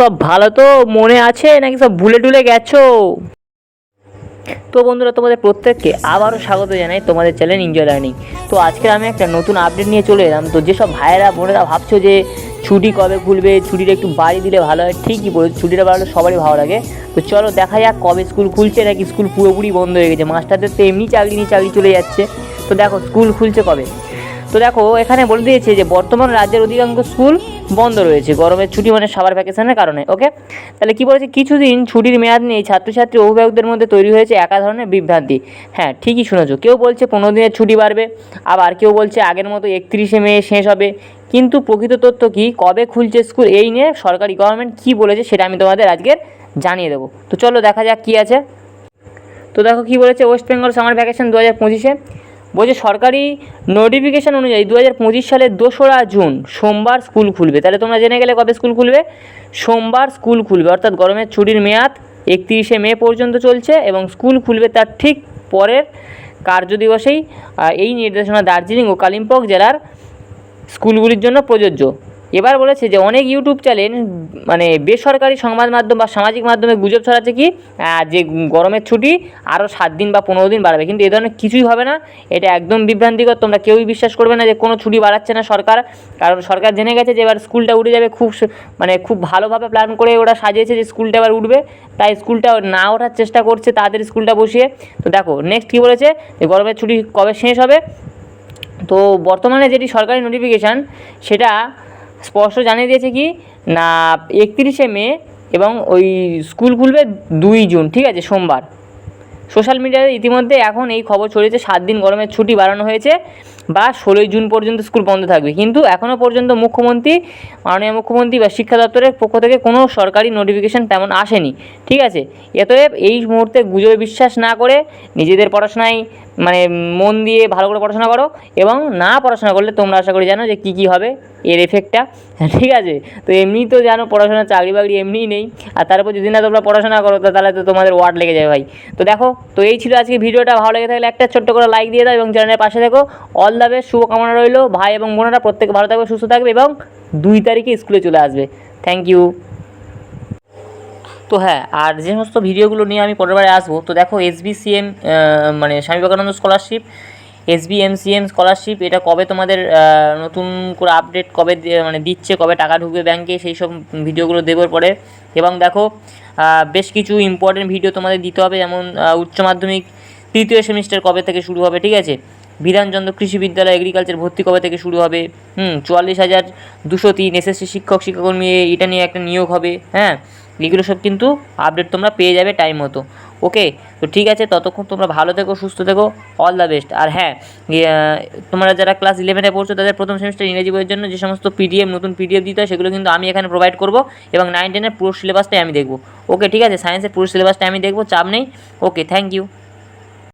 সব ভালো তো? মনে আছে? নাকি সব ভুলে টুলে গেছো? তো বন্ধুরা তোমাদের প্রত্যেককে আবারও স্বাগত জানাই তোমাদের চ্যানেল এনজয় লার্নিং তো আজকে আমি একটা নতুন আপডেট নিয়ে চলে এলাম। তো যেসব ভাইয়েরা বোনেরা ভাবছ যে ছুটি কবে খুলবে ছুটিটা একটু বাড়ি দিলে ভালো হয় ঠিকই বলেছ ছুটিটা বাড়লে সবারই ভালো লাগে। তো চলো দেখা যাক কবে স্কুল খুলছে নাকি স্কুল পুরোপুরি বন্ধ হয়ে গেছে। মাস্টারদের তো এমনি চাকরি নিয়ে চাকরি চলে যাচ্ছে। তো দেখো স্কুল খুলছে কবে? তো দেখো এখানে বলে দিয়েছে যে বর্তমান রাজ্যের অধিকাংশ স্কুল বন্ধ রয়েছে। গরমের ছুটি মানে সামার ভ্যাকেশনের কারণে ওকে তাহলে কি বলেছে? কিছুদিন ছুটির মেয়াদ নিয়ে ছাত্রছাত্রী অভিভাবকদের মধ্যে তৈরি হয়েছে একা ধরনের বিভ্রান্তি। হ্যাঁ ঠিকই শুনেছো। কেউ বলছে পনেরো দিনের ছুটি বাড়বে, আবার কেউ বলছে আগের মতো একত্রিশে মে শেষ হবে। কিন্তু প্রকৃত তথ্য কি? কবে খুলছে স্কুল? এই নিয়ে সরকারি গভর্নমেন্ট কী বলেছে সেটা আমি তোমাদের আজকের জানিয়ে দেবো। তো চলো দেখা যাক কী আছে। তো দেখো কী বলেছে? ওয়েস্ট বেঙ্গল সামার ভ্যাকেশন দু হাজার পঁচিশে। বলছে সরকারি নোটিফিকেশান অনুযায়ী দু হাজার পঁচিশ সালের দোসরা জুন সোমবার স্কুল খুলবে। তাহলে তোমরা জেনে গেলে কবে স্কুল খুলবে? সোমবার স্কুল খুলবে। অর্থাৎ গরমের ছুটির মেয়াদ একত্রিশে মে পর্যন্ত চলছে এবং স্কুল খুলবে তার ঠিক পরের কার্য দিবসেই এই নির্দেশনা দার্জিলিং ও কালিম্পং জেলার স্কুলগুলির জন্য প্রযোজ্য। এবার বলেছে যে অনেক ইউটিউব চ্যানেল মানে বেসরকারি সংবাদ মাধ্যম বা সামাজিক মাধ্যমে গুজব ছড়াচ্ছে কি? যে গরমের ছুটি আরও সাত দিন বা পনেরো দিন বাড়াবে। কিন্তু এ ধরনের কিছুই হবে না। এটা একদম বিভ্রান্তিকর। তোমরা কেউই বিশ্বাস করবে না যে কোনো ছুটি বাড়াচ্ছে না সরকার। কারণ সরকার জেনে গেছে যে এবার স্কুলটা উঠে যাবে খুব মানে খুব ভালোভাবে প্ল্যান করে ওরা সাজিয়েছে যে স্কুলটা এবার উঠবে। তাই স্কুলটা না ওঠার চেষ্টা করছে তাদের স্কুলটা বসিয়ে। তো দেখো নেক্সট কী বলেছে? যে গরমের ছুটি কবে শেষ হবে? তো বর্তমানে যেটি সরকারি নোটিফিকেশান সেটা স্পষ্ট জানিয়ে দিয়েছে কি? না, একত্রিশে মে এবং ওই স্কুল খুলবে দুই জুন, ঠিক আছে, সোমবার। সোশ্যাল মিডিয়াতে ইতিমধ্যে এখন এই খবর ছড়িয়েছে, সাত দিন গরমের ছুটি বাড়ানো হয়েছে বা ষোলোই জুন পর্যন্ত স্কুল বন্ধ থাকবে। কিন্তু এখনও পর্যন্ত মুখ্যমন্ত্রী, মাননীয় মুখ্যমন্ত্রী বা শিক্ষা দপ্তরের পক্ষ থেকে কোনো সরকারি নোটিফিকেশান তেমন আসেনি, ঠিক আছে? এতএব এই মুহূর্তে গুজবে বিশ্বাস না করে নিজেদের পড়াশোনায় মানে মন দিয়ে ভালো করে পড়াশোনা করো এবং না পড়াশোনা করলে তোমরা আশা করি জানো যে কী কী হবে, এর এফেক্টটা ঠিক আছে? তো এমনি তো জানো পড়াশোনা চাকরি বাকরি এমনিই নেই। আর তারপর যদি না তোমরা পড়াশোনা করো, তো তাহলে তো তোমাদের ওয়ার্ড লেগে যাবে ভাই। তো দেখো, তো এই ছিল আজকে ভিডিওটা। ভালো লেগে থাকলে একটা ছোট্ট করে লাইক দিয়ে দাও এবং চ্যানেলের পাশে দেখো অল দ্য বেস্ট শুভকামনা রইল। ভাই এবং বোনেরা প্রত্যেকে ভালো থাকবে, সুস্থ থাকবে এবং দুই তারিখে স্কুলে চলে আসবে। থ্যাংক ইউ তো হ্যাঁ আর যে সমস্ত ভিডিওগুলো নিয়ে আমি পরের বারে আসব, তো দেখো এসবিসিএম মানে Swami Vivekananda scholarship S SBMCM scholarship এটা কবে তোমাদের নতুন করে আপডেট কবে মানে দিচ্ছে, কবে টাকা ঢুকবে ব্যাংকে সেই সব ভিডিওগুলো দেবার পরে। এবং দেখো বেশ কিছু ইম্পর্টেন্ট ভিডিও তোমাদের দিতে হবে, যেমন উচ্চ মাধ্যমিক তৃতীয় সেমিস্টার কবে থেকে শুরু হবে, ঠিক আছে? বিধানচন্দ্র কৃষি বিদ্যালয় এগ্রিকালচার ভর্তি কবে থেকে শুরু হবে? হুম, চুয়াল্লিশ হাজার দুশো তিন এসএসসি শিক্ষক শিক্ষাকর্মী এটা নিয়ে একটা নিয়োগ হবে হ্যাঁ? এগুলো সব কিন্তু আপডেট তোমরা পেয়ে যাবে টাইম মতো। ওকে তো ঠিক আছে, ততক্ষণ তোমরা ভালো থেকো, সুস্থ থেকো অল দ্য বেস্ট আর হ্যাঁ তোমরা যারা ক্লাস ইলেভেনে পড়ছো, তাদের প্রথম সেমিস্টার ইংরেজি বইয়ের জন্য যে সমস্ত পিডিএফ নতুন পিডিএফ দিতে হয়, সেগুলো কিন্তু আমি এখানে প্রোভাইড করব এবং নাইন টেনের পুরো সিলেবাসটাই আমি দেখব। ওকে ঠিক আছে? সায়েন্সের পুরো সিলেবাসটাই আমি দেখব, চাপ নেই। Okay thank you